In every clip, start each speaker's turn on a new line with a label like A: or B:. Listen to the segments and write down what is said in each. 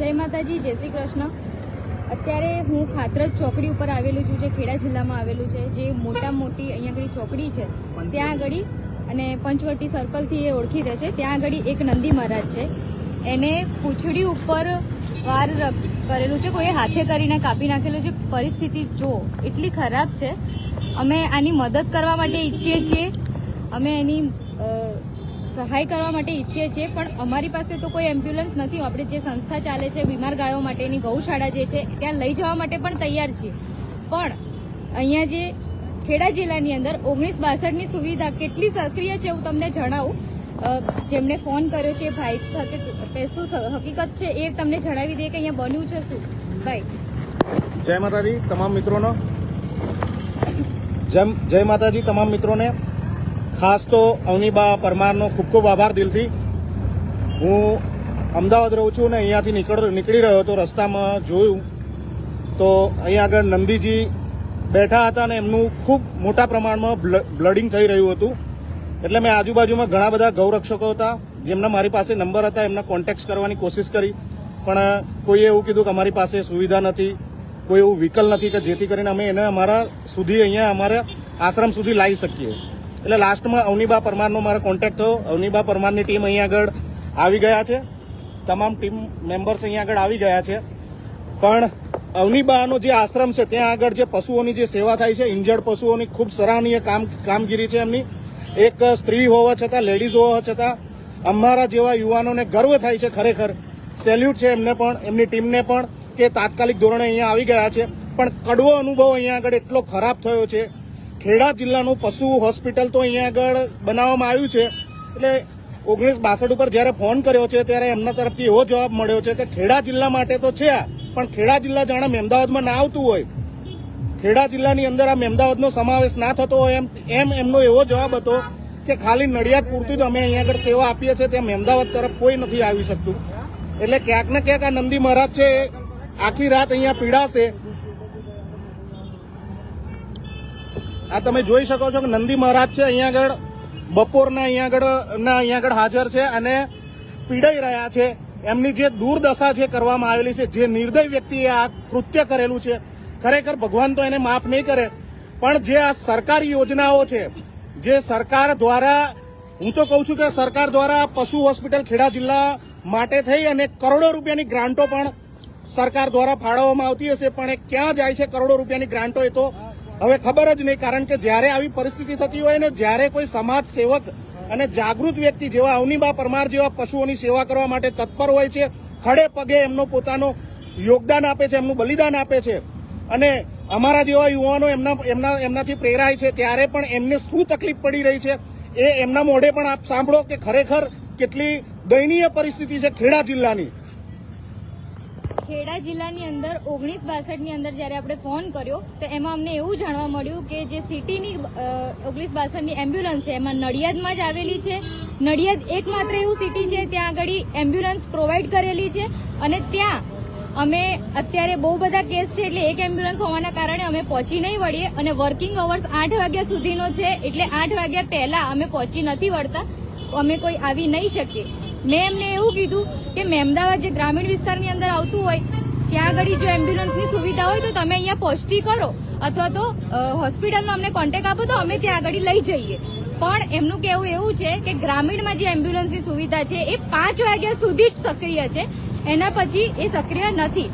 A: જય માતાજી, જય શ્રી કૃષ્ણ. અત્યારે હું ખાતરજ ચોકડી ઉપર આવેલું છું, જે ખેડા જિલ્લામાં આવેલું છે. જે મોટા મોટી અહીંયા આગળ ચોકડી છે, ત્યાં આગળ અને પંચવટી સર્કલથી એ ઓળખી છે. ત્યાં આગળ એક નંદી મહારાજ છે. એને પૂંછડી ઉપર વાર કરેલું છે, કોઈએ હાથે કરીને કાપી નાખેલું છે. પરિસ્થિતિ જો એટલી ખરાબ છે, અમે આની મદદ કરવા માટે ઈચ્છીએ છીએ. અમે એની સહાય કરવા માટે ઈચ્છીએ છીએ, પણ અમારી પાસે તો કોઈ એમ્બ્યુલન્સ નથી. આપણે જે સંસ્થા ચાલે છે, બીમાર ગાયો માટેની ગૌશાળા જે છે, ત્યાં લઈ જવા માટે પણ તૈયાર છીએ. પણ અહીંયા જે ખેડા જિલ્લાની અંદર ઓગણીસ બાસઠની સુવિધા કેટલી સક્રિય છે હું તમને જણાવું. જેમણે ફોન કર્યો છે, ભાઈ શું હકીકત છે એ તમને જણાવી દે કે અહીંયા બન્યું છે શું? ભાઈ.
B: જય માતાજી, તમામ મિત્રોનો. જય માતાજી, તમામ મિત્રોને. ખાસ તો અવનીબા પરમારનો ખૂબ ખૂબ આભાર દિલથી. હું અમદાવાદ રહું છું ને અહીંયાથી નીકળ, નીકળી રહ્યો હતો રસ્તામાં જોયું તો અહીંયા આગળ નંદીજી બેઠા હતા અને એમનું ખૂબ મોટા પ્રમાણમાં બ્લ- બ્લડિંગ થઈ રહ્યું હતું. એટલે મેં આજુબાજુમાં ઘણા બધા ગૌરક્ષકો હતા, જેમના મારી પાસે નંબર હતા, એમના કોન્ટેક્ટ કરવાની કોશિશ કરી. પણ કોઈએ એવું કીધું કે અમારી પાસે સુવિધા નથી, કોઈ એવું વ્હીકલ નથી કે જેથી કરીને અમે એને અમારા સુધી, અહીંયા અમારા આશ્રમ સુધી લાવી શકીએ. એટલે લાસ્ટમાં અવનીબા પરમારનો મારો કોન્ટેક્ટ થયો. અવનીબા પરમારની ટીમ અહીંયા આગળ આવી ગયા છે. તમામ ટીમ મેમ્બર્સ અહીંયા આગળ આવી ગયા છે. પણ અવનીબાનો જે આશ્રમ છે, ત્યાં આગળ જે પશુઓની જે સેવા થાય છે, ઇન્જર્ડ પશુઓની ખૂબ સરાહનીય કામ, કામગીરી છે એમની. એક સ્ત્રી હોવા છતાં લેડીઝ હોવા છતાં, અમારા જેવા યુવાનોને ગર્વ થાય છે ખરેખર. સેલ્યુટ છે એમને પણ, એમની ટીમને પણ, કે તાત્કાલિક ધોરણે અહીંયા આવી ગયા છે. પણ કડવો અનુભવ અહીંયા આગળ એટલો ખરાબ થયો છે ખેડા જિલ્લાનું પશુ હોસ્પિટલ તો અહીંયા આગળ બનાવવામાં આવ્યું છે. એટલે ઓગણીસ બાસઠ ઉપર જ્યારે ફોન કર્યો છે, ત્યારે એમના તરફથી એવો જવાબ મળ્યો છે કે ખેડા જિલ્લા માટે તો છે પણ ખેડા જિલ્લા જાણે અમદાવાદમાં ના આવતું હોય. ખેડા જિલ્લાની અંદર આ અમદાવાદનો સમાવેશ ના થતો હોય એમ એમ એમનો એવો જવાબ હતો કે ખાલી નડિયાદ પૂરતું જ અમે અહીંયા આગળ સેવા આપીએ છીએ તેમ અમદાવાદ તરફ કોઈ નથી આવી શકતું. એટલે ક્યાંક ને ક્યાંક આ નંદી મહારાજ છે આખી રાત અહીંયા પીડાશે. આ તમે જોઈ શકો છો કે નંદી મહારાજ છે, અહીંયા આગળ બપોરના અહીંયા આગળ, ના, અહીંયા આગળ હાજર છે અને પીડાઈ રહ્યા છે. એમની જે દુર્દશા છે કરવામાં આવેલી છે, જે નિર્દય વ્યક્તિએ આ કૃત્ય કરેલું છે, ખરેખર ભગવાન તો એને માફ નહીં કરે, પણ જે આ સરકારી યોજનાઓ છે, જે સરકાર દ્વારા, હું તો કહું છું કે સરકાર દ્વારા પશુ હોસ્પિટલ ખેડા જિલ્લા માટે થઈ અને કરોડો રૂપિયાની ગ્રાન્ટો પણ સરકાર દ્વારા ફાળવવામાં આવતી હશે, પણ એ ક્યાં જાય છે? કરોડો રૂપિયાની ગ્રાન્ટો એ તો હવે ખબર જ નહીં, કારણ કે જ્યારે આવી પરિસ્થિતિ થતી હોય ને જ્યારે કોઈ સમાજ સેવક અને જાગૃત વ્યક્તિ જેવા અવનીબા પરમાર જેવા પશુઓની સેવા કરવા માટે તત્પર હોય છે, ખડે પગે એમનો પોતાનો યોગદાન આપે છે, એમનું બલિદાન આપે છે, અને અમારા જેવા યુવાનો એમના એમના, એમનાથી પ્રેરાય છે, ત્યારે પણ એમને શું તકલીફ પડી રહી છે, એ એમના મોઢે પણ આપ સાંભળો કે ખરેખર કેટલી દયનીય પરિસ્થિતિ છે ખેડા જિલ્લાની.
A: ખેડા જિલ્લાની અંદર ઓગણીસ બાસઠની અંદર જ્યારે આપણે ફોન કર્યો, તો એમાં અમને એવું જાણવા મળ્યું કે જે સિટીની ઓગણીસ બાસઠની એમ્બ્યુલન્સ છે, એમાં નડિયાદમાં જ આવેલી છે. નડિયાદ એકમાત્ર એવું સિટી છે, ત્યાં આગળ એમ્બ્યુલન્સ પ્રોવાઈડ કરેલી છે. અને ત્યાં અમે અત્યારે બહુ બધા કેસ છે, એટલે એક એમ્બ્યુલન્સ હોવાના કારણે અમે પહોંચી નહીં વળીએ. અને વર્કિંગ અવર્સ આઠ વાગ્યા સુધીનો છે, એટલે આઠ વાગ્યા પહેલા અમે પહોંચી નથી વળતા. અમે કોઈ આવી નહીં શકીએ. મેં એમને એવું કીધું કે મહેમદાવાદ જે ગ્રામીણ વિસ્તારની અંદર આવતું હોય, ત્યાં આગળ જો એમ્બ્યુલન્સની સુવિધા હોય તો તમે અહીંયા પહોંચતી કરો અથવા તો હોસ્પિટલનો અમને કોન્ટેક આપો તો અમે ત્યાં આગળ લઈ જઈએ. પણ એમનું કહેવું એવું છે કે ગ્રામીણમાં જે એમ્બ્યુલન્સની સુવિધા છે એ પાંચ વાગ્યા સુધી જ સક્રિય છે. એના પછી એ સક્રિય નથી.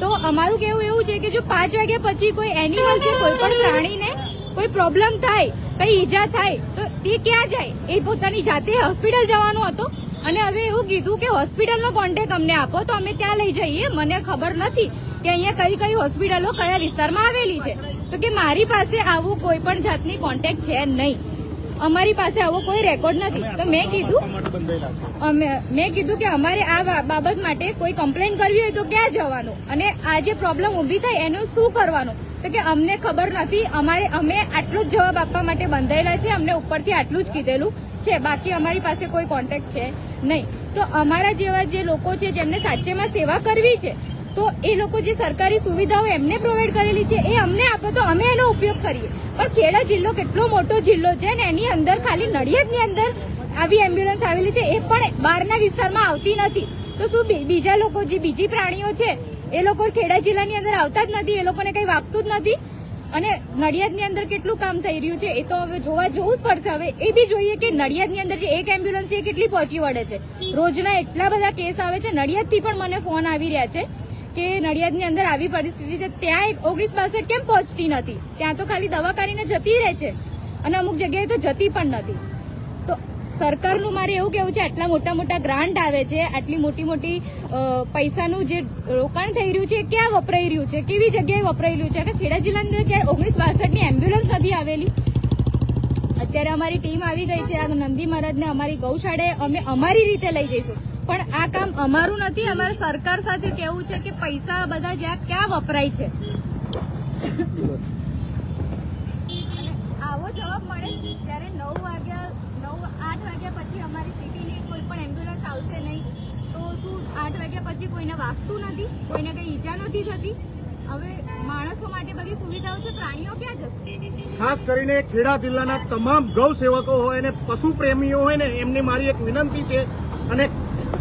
A: તો અમારું કહેવું એવું છે કે જો પાંચ વાગ્યા પછી કોઈ એનિમલ કે કોઈ પણ પ્રાણીને કોઈ પ્રોબ્લેમ થાય, કઈ ઈજા થાય, તો તે ક્યાં જાય? એ પોતાની જાતે હોસ્પિટલ જવાનો હતો. અને હવે એવું કીધું કે હોસ્પિટલનો કોન્ટેક અમને આપો, તો અમે ત્યાં લઈ જઈએ. મને ખબર નથી કે અહીંયા કઈ કઈ હોસ્પિટલો કયા વિસ્તારમાં આવેલી છે. તો કે મારી પાસે આવું કોઈ પણ જાતની કોન્ટેક છે નહીં. અમારી પાસે આવો કોઈ રેકોર્ડ નથી. તો મેં કીધું અમે મેં કીધું કે અમારે આ બાબત માટે કોઈ કમ્પ્લેન કરવી હોય તો ક્યાં જવાનું? અને આ જે પ્રોબ્લેમ ઊભી થાય એનું શું કરવાનું? તો કે અમને ખબર નથી અમારે અમે આટલો જ જવાબ આપવા માટે બંધાયેલા છે અમને ઉપરથી આટલું જ કીધેલું છે. બાકી અમારી પાસે કોઈ કોન્ટેક્ટ છે નહીં. તો અમારા જેવા જે લોકો છે જેમને સાચેમાં સેવા કરવી છે તો એ લોકો જે સરકારી સુવિધાઓ એમને પ્રોવાઈડ કરેલી છે, એ અમને આપો તો અમે એનો ઉપયોગ કરીએ. પણ ખેડા જિલ્લો કેટલો મોટો જિલ્લો છે ને એની અંદર ખાલી નડિયાદની અંદર આવી એમ્બ્યુલન્સ આવેલી છે, એ પણ બહારના વિસ્તારમાં આવતી નથી. તો શું બીજા લોકો જે બીજી પ્રાણીઓ છે, એ લોકો ખેડા જિલ્લાની અંદર આવતા જ નથી, એ લોકોને કઈ વાગતું જ નથી. અને નડિયાદની અંદર કેટલું કામ થઈ રહ્યું છે, એ તો હવે જોવા જવું જ પડશે. હવે એ બી જોઈએ કે નડિયાદની અંદર જે એક એમ્બ્યુલન્સ એ કેટલી પહોંચી વળે છે. રોજના એટલા બધા કેસ આવે છે, નડિયાદથી પણ મને ફોન આવી રહ્યા છે. કે નડિયાદની અંદર આવી પરિસ્થિતિ છે, ત્યાં એક ઓગણીસ બાસઠ કેમ પહોંચતી નથી? ત્યાં તો ખાલી દવા કરીને જતી રહે છે. અને અમુક જગ્યાએ તો જતી પણ નથી. તો સરકારનું મારે એવું કેવું છે, આટલા મોટા મોટા ગ્રાન્ટ આવે છે, આટલી મોટી મોટી પૈસાનું જે રોકાણ થઈ રહ્યું છે ક્યાં વપરાઈ રહ્યું છે? કેવી જગ્યાએ વપરાઈ રહ્યું છે? કે ખેડા જિલ્લાની અંદર ક્યારે ઓગણીસ બાસઠની એમ્બ્યુલન્સ નથી આવેલી? અત્યારે અમારી ટીમ આવી ગઈ છે, આ નંદી મહારાજને અમારી ગૌશાળાએ અમે અમારી રીતે લઈ જઈશું. પણ આ કામ અમારું નથી, અમારે સરકાર સાથે કેવું છે કે પૈસા બધા જ્યાં ક્યાં વપરાય છે. આવો જવાબ મળે ત્યારે નવ વાગ્યા, નવ, આઠ વાગ્યા પછી અમારી સિટીની કોઈ પણ એમ્બ્યુલન્સ આવશે નહીં. તો શું આઠ વાગ્યા પછી કોઈને વાગતું નથી, કોઈને કઈ ઈજા નથી થતી? હવે માણસો માટે બધી સુવિધાઓ છે, પ્રાણીઓ ક્યાં જશે?
B: ખાસ કરીને ખેડા જિલ્લાના તમામ ગૌ સેવકો હોય અને પશુ પ્રેમીઓ હોય ને, એમની મારી એક વિનંતી છે અને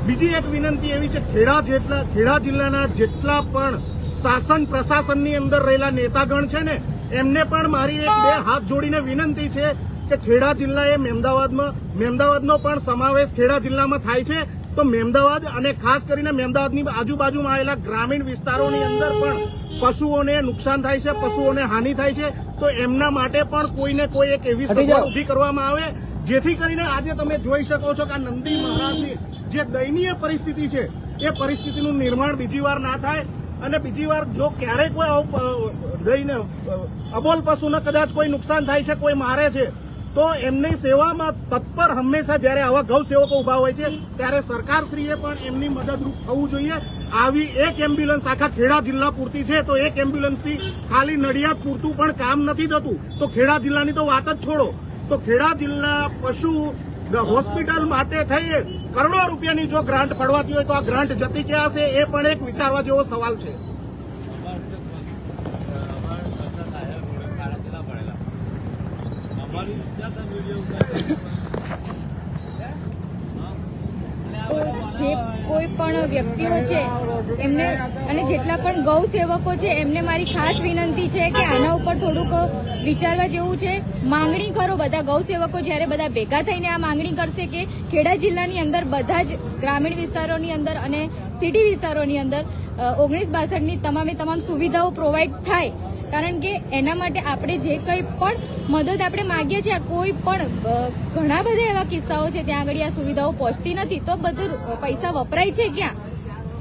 B: બીજી એક વિનંતી એવી છે ખેડા જેટલા ખેડા જિલ્લાના જેટલા પણ શાસન પ્રશાસનની અંદર રહેલા નેતાગણ છે ને એમને પણ મારી એક બે હાથ જોડીને વિનંતી છે કે ખેડા જિલ્લાએ મેમદાવાદમાં મેમદાવાદનો પણ સમાવેશ ખેડા જિલ્લામાં થાય છે. તો મેમદાવાદ અને ખાસ કરીને મેમદાવાદની આજુબાજુમાં આવેલા ગ્રામીણ વિસ્તારોની અંદર પણ પશુઓને નુકસાન થાય છે પશુઓને હાનિ થાય છે. તો એમના માટે પણ કોઈને કોઈ એક એવી સગવડ ઊભી કરવામાં આવે. જેથી કરીને આજે તમે જોઈ શકો છો કે આ નંદી મહારાજની જે દયનીય પરિસ્થિતિ છે, એ પરિસ્થિતિનું નિર્માણ બીજી વાર ના થાય અને બીજી વાર જો ક્યારેક કોઈ લઈને અબોલ પશુને કદાચ કોઈ નુકસાન થાય છે, કોઈ મારે છે, તો એમની સેવામાં તત્પર હંમેશા જ્યારે આવા ગૌ સેવકો ઊભા હોય છે, ત્યારે સરકારશ્રીએ પણ એમની મદદરૂપ થવું જોઈએ. આવી એક એમ્બ્યુલન્સ આખા ખેડા જિલ્લા પૂરતી છે, તો એક એમ્બ્યુલન્સથી ખાલી નડિયાદ પૂરતું પણ કામ નથી થતું તો ખેડા જિલ્લાની તો વાત જ છોડો. તો ખેડા જિલ્લા પશુ હોસ્પિટલ માટે થઈ કરોડો રૂપિયાની જો ગ્રાન્ટ પડવાતી હોય તો આ ગ્રાન્ટ જતી ક્યાં હશે? એ પણ એક વિચારવા જેવો સવાલ છે.
A: તો જે કોઈ પણ વ્યક્તિઓ છે, એમને અને જેટલા પણ ગૌ સેવકો છે, એમને મારી ખાસ વિનંતી છે કે આના ઉપર થોડુંક વિચારવા જેવું છે. માંગણી કરો બધા ગૌ સેવકો જ્યારે બધા ભેગા થઈને આ માંગણી કરશે કે ખેડા જિલ્લાની અંદર બધા જ ગ્રામીણ વિસ્તારોની અંદર અને સિટી વિસ્તારોની અંદર ઓગણીસ બાસઠની તમામે તમામ સુવિધાઓ પ્રોવાઈડ થાય. કારણ કે એના માટે આપણે જે કંઈ પણ મદદ આપણે માગીએ છીએ કોઈ પણ ઘણા બધા એવા કિસ્સાઓ છે, ત્યાં આગળ આ સુવિધાઓ પહોંચતી નથી. તો બધું પૈસા વપરાય છે ક્યાં?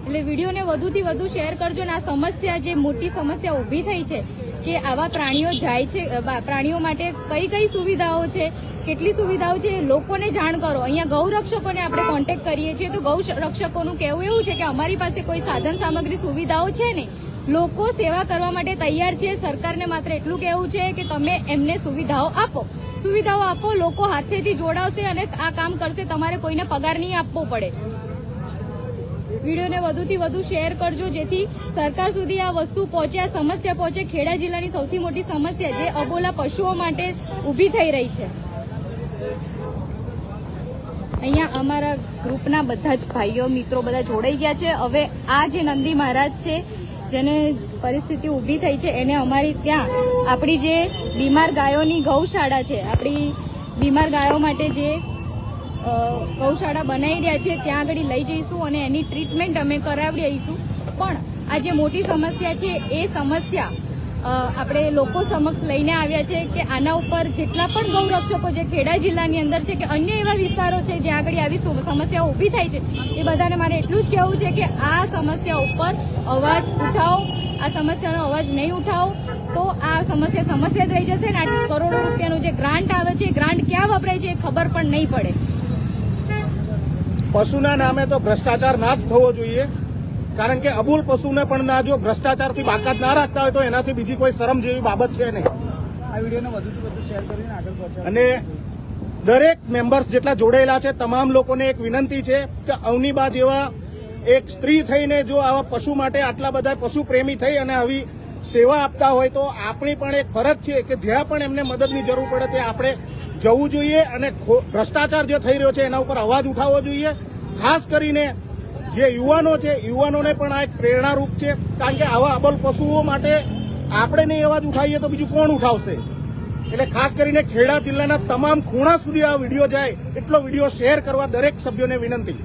A: એટલે વિડીયોને વધુથી વધુ શેર કરજો અને આ સમસ્યા, જે મોટી સમસ્યા ઊભી થઈ છે, કે આવા પ્રાણીઓ જાય છે પ્રાણીઓ માટે કઈ કઈ સુવિધાઓ છે, કેટલી સુવિધાઓ છે લોકોને જાણ કરો. અહીંયા ગૌરક્ષકોને આપણે કોન્ટેક્ટ કરીએ છીએ. તો ગૌ રક્ષકોનું કહેવું એવું છે કે અમારી પાસે કોઈ સાધન સામગ્રી સુવિધાઓ છે ને લોકો સેવા કરવા માટે તૈયાર છે. સરકારને માત્ર એટલું કહેવું છે કે તમે એમને સુવિધાઓ આપો. સુવિધાઓ આપો, લોકો હાથેથી જોડાવશે અને આ કામ કરશે. તમારે કોઈને પગાર નહીં આપવો પડે. વિડીયોને વધુથી વધુ શેર કરજો, જેથી સરકાર સુધી આ વસ્તુ પહોંચે. આ સમસ્યા પહોંચે. ખેડા જિલ્લાની સૌથી મોટી સમસ્યા જે અબોલા પશુઓ માટે ઊભી થઈ રહી છે. અહીંયા અમારા ગ્રુપના બધા જ ભાઈઓ, મિત્રો બધા જોડાઈ ગયા છે. હવે આ જે નંદી મહારાજ છે જેને પરિસ્થિતિ ઊભી થઈ છે, એને અમારી ત્યાં આપણી જે બીમાર ગાયોની ગૌશાળા છે, આપણી બીમાર ગાયો માટે જે ગૌશાળા બનાવી રહ્યા છે, ત્યાં આગળ લઈ જઈશું અને એની ટ્રીટમેન્ટ અમે કરાવી રહીશું પણ આ જે મોટી સમસ્યા છે, એ સમસ્યા આપણે લોકો સમક્ષ લઈને આવ્યા છે કે આના ઉપર જેટલા પણ ગૌરક્ષકો જે ખેડા જિલ્લાની અંદર છે કે અન્ય એવા વિસ્તારો છે જ્યાં આગળ આવી સમસ્યાઓ ઊભી થાય છે, એ બધાને મારે એટલું જ કહેવું છે કે આ સમસ્યા ઉપર અવાજ ઉઠાવો, આ સમસ્યાનો અવાજ નહીં ઉઠાવો, તો આ સમસ્યા સમસ્યા રહી જશે ને આ કરોડો રૂપિયાનું જે ગ્રાન્ટ આવે છે, એ ગ્રાન્ટ ક્યાં વપરાય છે એ ખબર પણ નહીં પડે.
B: પશુના નામે તો ભ્રષ્ટાચાર ના જ થવો જોઈએ. કારણ કે અબુલ પશુને પણ ના જો ભ્રષ્ટાચારથી બાકાત ના રાખતા હોય તો એનાથી બીજી કોઈ શરમ જેવી બાબત છે નહીં.
C: આ વિડીયોને વધુથી વધુ શેર કરીને આગળ પહોંચાડો.
B: અને દરેક મેમ્બર્સ જેટલા જોડાયેલા છે તમામ લોકોને એક વિનંતી છે કે અવનીબા જેવા એક સ્ત્રી થઈને જો આવા પશુ માટે આટલા બધા પશુ પ્રેમી થઈ અને આવી સેવા આપતા હોય તો આપણી પણ એક ફરજ છે કે જ્યાં પણ એમને મદદની જરૂર પડે તે આપણે જવું જોઈએ અને ભ્રષ્ટાચાર જે થઈ રહ્યો છે એના ઉપર અવાજ ઉઠાવવો જોઈએ. ખાસ કરીને જે યુવાનો છે, યુવાનોને પણ આ એક પ્રેરણારૂપ છે. કારણ કે આવા અબલ પશુઓ માટે આપણે નહીં અવાજ ઉઠાવીએ તો બીજું કોણ ઉઠાવશે? એટલે ખાસ કરીને ખેડા જિલ્લાના તમામ ખૂણા સુધી આ વીડિયો જાય, એટલો વીડિયો શેર કરવા દરેક સભ્યોને વિનંતી.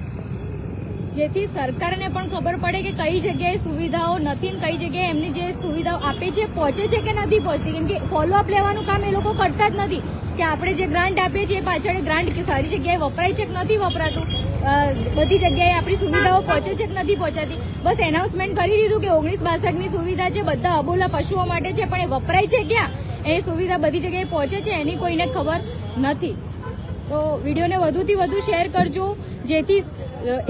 A: જેથી સરકારને પણ ખબર પડે કે કઈ જગ્યાએ સુવિધાઓ નથી ને કઈ જગ્યાએ એમની જે સુવિધાઓ આપે છે, પહોંચે છે કે નથી પહોંચતી. કેમ કે ફોલોઅપ લેવાનું કામ એ લોકો કરતા જ નથી. કે આપણે જે ગ્રાન્ટ આપીએ છીએ એ પાછળ ગ્રાન્ટ સારી જગ્યાએ વપરાય છે કે નથી વપરાતું? બધી જગ્યાએ આપણી સુવિધાઓ પહોંચે છે કે નથી પહોંચાતી? બસ એનાઉન્સમેન્ટ કરી દીધું કે ઓગણીસ બાસઠની સુવિધા છે, બધા અબોલા પશુઓ માટે છે, પણ એ વપરાય છે ક્યાં? એ સુવિધા બધી જગ્યાએ પહોંચે છે, એની કોઈને ખબર નથી. તો વિડીયોને વધુથી વધુ શેર કરજો, જેથી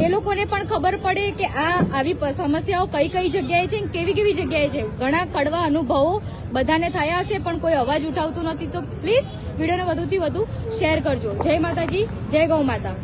A: એ લોકોને પણ ખબર પડે કે આ આવી સમસ્યાઓ કઈ કઈ જગ્યાએ છે કેવી કેવી જગ્યાએ છે. ઘણા કડવા અનુભવો બધાને થયા હશે, પણ કોઈ અવાજ ઉઠાવતું નથી. તો પ્લીઝ વિડીયોને વધુથી વધુ શેર કરજો. જય માતાજી જય ગૌ માતા.